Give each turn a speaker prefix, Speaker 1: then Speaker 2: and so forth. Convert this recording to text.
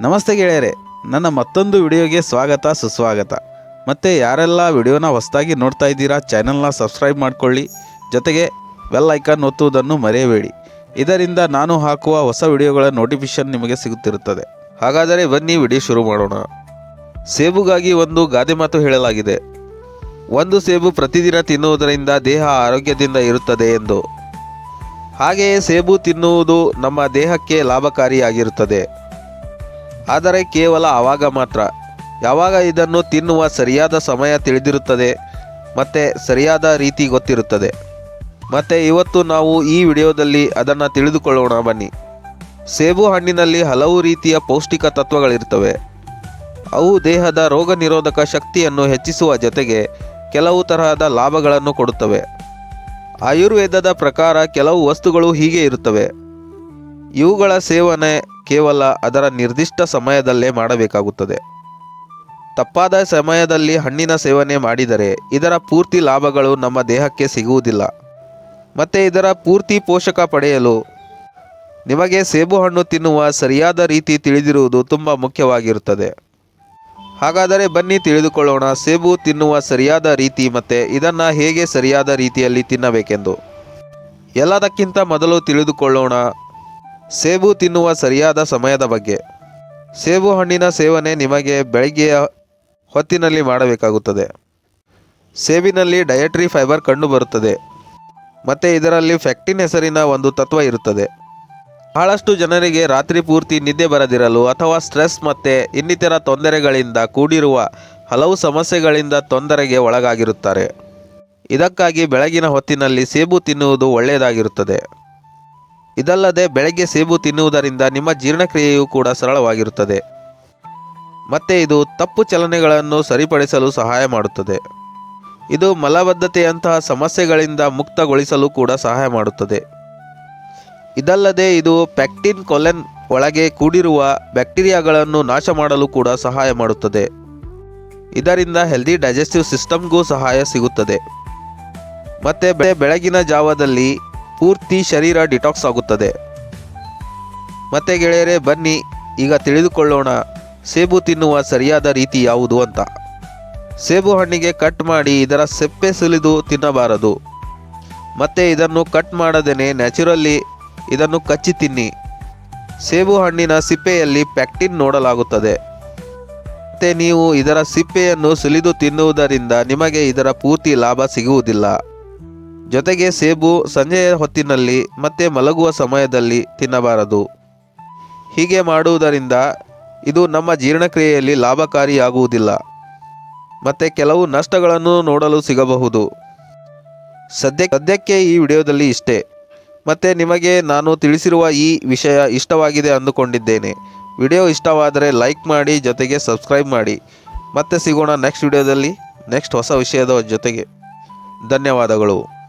Speaker 1: ನಮಸ್ತೆ ಗೆಳೆಯರೆ, ನನ್ನ ಮತ್ತೊಂದು ವಿಡಿಯೋಗೆ ಸ್ವಾಗತ, ಸುಸ್ವಾಗತ. ಮತ್ತು ಯಾರೆಲ್ಲ ವಿಡಿಯೋನ ಹೊಸದಾಗಿ ನೋಡ್ತಾ ಇದ್ದೀರಾ, ಚಾನಲ್ನ ಸಬ್ಸ್ಕ್ರೈಬ್ ಮಾಡಿಕೊಳ್ಳಿ. ಜೊತೆಗೆ ಬೆಲ್ ಐಕಾನ್ ಒತ್ತುವುದನ್ನು ಮರೆಯಬೇಡಿ. ಇದರಿಂದ ನಾನು ಹಾಕುವ ಹೊಸ ವಿಡಿಯೋಗಳ ನೋಟಿಫಿಕೇಶನ್ ನಿಮಗೆ ಸಿಗುತ್ತಿರುತ್ತದೆ. ಹಾಗಾದರೆ ಬನ್ನಿ ವಿಡಿಯೋ ಶುರು ಮಾಡೋಣ. ಸೇಬುಗಾಗಿ ಒಂದು ಗಾದೆ ಮಾತು ಹೇಳಲಾಗಿದೆ. ಒಂದು ಸೇಬು ಪ್ರತಿದಿನ ತಿನ್ನುವುದರಿಂದ ದೇಹ ಆರೋಗ್ಯದಿಂದ ಇರುತ್ತದೆ ಎಂದು. ಹಾಗೆಯೇ ಸೇಬು ತಿನ್ನುವುದು ನಮ್ಮ ದೇಹಕ್ಕೆ ಲಾಭಕಾರಿಯಾಗಿರುತ್ತದೆ. ಆದರೆ ಕೇವಲ ಆವಾಗ ಮಾತ್ರ. ಯಾವಾಗ ಇದನ್ನು ತಿನ್ನುವ ಸರಿಯಾದ ಸಮಯ ತಿಳಿದಿರುತ್ತದೆ, ಮತ್ತು ಸರಿಯಾದ ರೀತಿ ಗೊತ್ತಿರುತ್ತದೆ. ಮತ್ತು ಇವತ್ತು ನಾವು ಈ ವಿಡಿಯೋದಲ್ಲಿ ಅದನ್ನು ತಿಳಿದುಕೊಳ್ಳೋಣ, ಬನ್ನಿ. ಸೇಬು ಹಣ್ಣಿನಲ್ಲಿ ಹಲವು ರೀತಿಯ ಪೌಷ್ಟಿಕ ತತ್ವಗಳಿರ್ತವೆ. ಅವು ದೇಹದ ರೋಗ ನಿರೋಧಕ ಶಕ್ತಿಯನ್ನು ಹೆಚ್ಚಿಸುವ ಜೊತೆಗೆ ಕೆಲವು ತರಹದ ಲಾಭಗಳನ್ನು ಕೊಡುತ್ತವೆ. ಆಯುರ್ವೇದದ ಪ್ರಕಾರ ಕೆಲವು ವಸ್ತುಗಳು ಹೀಗೆ ಇರುತ್ತವೆ. ಇವುಗಳ ಸೇವನೆ ಕೇವಲ ಅದರ ನಿರ್ದಿಷ್ಟ ಸಮಯದಲ್ಲೇ ಮಾಡಬೇಕಾಗುತ್ತದೆ. ತಪ್ಪಾದ ಸಮಯದಲ್ಲಿ ಹಣ್ಣಿನ ಸೇವನೆ ಮಾಡಿದರೆ ಇದರ ಪೂರ್ತಿ ಲಾಭಗಳು ನಮ್ಮ ದೇಹಕ್ಕೆ ಸಿಗುವುದಿಲ್ಲ. ಮತ್ತು ಇದರ ಪೂರ್ತಿ ಪೋಷಕ ಪಡೆಯಲು ನಿಮಗೆ ಸೇಬು ಹಣ್ಣು ತಿನ್ನುವ ಸರಿಯಾದ ರೀತಿ ತಿಳಿದಿರುವುದು ತುಂಬ ಮುಖ್ಯವಾಗಿರುತ್ತದೆ. ಹಾಗಾದರೆ ಬನ್ನಿ ತಿಳಿದುಕೊಳ್ಳೋಣ ಸೇಬು ತಿನ್ನುವ ಸರಿಯಾದ ರೀತಿ ಮತ್ತು ಇದನ್ನು ಹೇಗೆ ಸರಿಯಾದ ರೀತಿಯಲ್ಲಿ ತಿನ್ನಬೇಕೆಂದು. ಎಲ್ಲದಕ್ಕಿಂತ ಮೊದಲು ತಿಳಿದುಕೊಳ್ಳೋಣ. ಸೇಬು ತಿನ್ನುವ ಸರಿಯಾದ ಸಮಯದ ಬಗ್ಗೆ. ಸೇಬು ಹಣ್ಣಿನ ಸೇವನೆ ನಿಮಗೆ ಬೆಳಗ್ಗೆಯ ಹೊತ್ತಿನಲ್ಲಿ ಮಾಡಬೇಕಾಗುತ್ತದೆ. ಸೇಬಿನಲ್ಲಿ ಡಯಟ್ರಿ ಫೈಬರ್ ಕಂಡುಬರುತ್ತದೆ ಮತ್ತು ಇದರಲ್ಲಿ ಫ್ಯಾಕ್ಟಿನ್ ಹೆಸರಿನ ಒಂದು ತತ್ವ ಇರುತ್ತದೆ. ಬಹಳಷ್ಟು ಜನರಿಗೆ ರಾತ್ರಿ ಪೂರ್ತಿ ನಿದ್ದೆ ಬರದಿರಲು ಅಥವಾ ಸ್ಟ್ರೆಸ್ ಮತ್ತು ಇನ್ನಿತರ ತೊಂದರೆಗಳಿಂದ ಕೂಡಿರುವ ಹಲವು ಸಮಸ್ಯೆಗಳಿಂದ ತೊಂದರೆಗೆ ಒಳಗಾಗಿರುತ್ತಾರೆ. ಇದಕ್ಕಾಗಿ ಬೆಳಗಿನ ಹೊತ್ತಿನಲ್ಲಿ ಸೇಬು ತಿನ್ನುವುದು ಒಳ್ಳೆಯದಾಗಿರುತ್ತದೆ. ಇದಲ್ಲದೆ ಬೆಳಗ್ಗೆ ಸೇಬು ತಿನ್ನುವುದರಿಂದ ನಿಮ್ಮ ಜೀರ್ಣಕ್ರಿಯೆಯು ಕೂಡ ಸರಳವಾಗಿರುತ್ತದೆ. ಮತ್ತು ಇದು ತಪ್ಪು ಚಲನೆಗಳನ್ನು ಸರಿಪಡಿಸಲು ಸಹಾಯ ಮಾಡುತ್ತದೆ. ಇದು ಮಲಬದ್ಧತೆಯಂತಹ ಸಮಸ್ಯೆಗಳಿಂದ ಮುಕ್ತಗೊಳಿಸಲು ಕೂಡ ಸಹಾಯ ಮಾಡುತ್ತದೆ. ಇದಲ್ಲದೆ ಇದು ಪ್ಯಾಕ್ಟಿನ್ ಕೊಲೆನ್ ಒಳಗೆ ಕೂಡಿರುವ ಬ್ಯಾಕ್ಟೀರಿಯಾಗಳನ್ನು ನಾಶ ಮಾಡಲು ಕೂಡ ಸಹಾಯ ಮಾಡುತ್ತದೆ. ಇದರಿಂದ ಹೆಲ್ದಿ ಡೈಜೆಸ್ಟಿವ್ ಸಿಸ್ಟಮ್ಗೂ ಸಹಾಯ ಸಿಗುತ್ತದೆ. ಮತ್ತು ಬೆಳಗಿನ ಜಾವದಲ್ಲಿ ಪೂರ್ತಿ ಶರೀರ ಡಿಟಾಕ್ಸ್ ಆಗುತ್ತದೆ. ಮತ್ತೆ ಗೆಳೆಯರೆ, ಬನ್ನಿ, ಈಗ ತಿಳಿದುಕೊಳ್ಳೋಣ. ಸೇಬು ತಿನ್ನುವ ಸರಿಯಾದ ರೀತಿ ಯಾವುದು ಅಂತ. ಸೇಬು ಹಣ್ಣಿಗೆ ಕಟ್ ಮಾಡಿ ಇದರ ಸೆಪ್ಪೆ ಸುಲಿದು ತಿನ್ನಬಾರದು. ಮತ್ತೆ ಇದನ್ನು ಕಟ್ ಮಾಡದೇನೆ ನ್ಯಾಚುರಲಿ ಇದನ್ನು ಕಚ್ಚಿ ತಿನ್ನಿ. ಸೇಬು ಹಣ್ಣಿನ ಸಿಪ್ಪೆಯಲ್ಲಿ ಪ್ಯಾಕ್ಟಿನ್ ನೋಡಲಾಗುತ್ತದೆ. ಮತ್ತು ನೀವು ಇದರ ಸಿಪ್ಪೆಯನ್ನು ಸುಲಿದು ತಿನ್ನುವುದರಿಂದ ನಿಮಗೆ ಇದರ ಪೂರ್ತಿ ಲಾಭ ಸಿಗುವುದಿಲ್ಲ. ಜೊತೆಗೆ ಸೇಬು ಸಂಜೆಯ ಹೊತ್ತಿನಲ್ಲಿ ಮತ್ತೆ ಮಲಗುವ ಸಮಯದಲ್ಲಿ ತಿನ್ನಬಾರದು. ಹೀಗೆ ಮಾಡುವುದರಿಂದ ಇದು ನಮ್ಮ ಜೀರ್ಣಕ್ರಿಯೆಯಲ್ಲಿ ಲಾಭಕಾರಿಯಾಗುವುದಿಲ್ಲ. ಮತ್ತು ಕೆಲವು ನಷ್ಟಗಳನ್ನು ನೋಡಲು ಸಿಗಬಹುದು. ಸದ್ಯ, ಸದ್ಯಕ್ಕೆ ಈ ವಿಡಿಯೋದಲ್ಲಿ ಇಷ್ಟೇ. ಮತ್ತು ನಿಮಗೆ ನಾನು ತಿಳಿಸಿರುವ ಈ ವಿಷಯ ಇಷ್ಟವಾಗಿದೆ ಅಂದುಕೊಂಡಿದ್ದೇನೆ. ವಿಡಿಯೋ ಇಷ್ಟವಾದರೆ ಲೈಕ್ ಮಾಡಿ, ಜೊತೆಗೆ ಸಬ್ಸ್ಕ್ರೈಬ್ ಮಾಡಿ. ಮತ್ತೆ ಸಿಗೋಣ ನೆಕ್ಸ್ಟ್ ವಿಡಿಯೋದಲ್ಲಿ, ನೆಕ್ಸ್ಟ್ ಹೊಸ ವಿಷಯದ ಜೊತೆಗೆ. ಧನ್ಯವಾದಗಳು.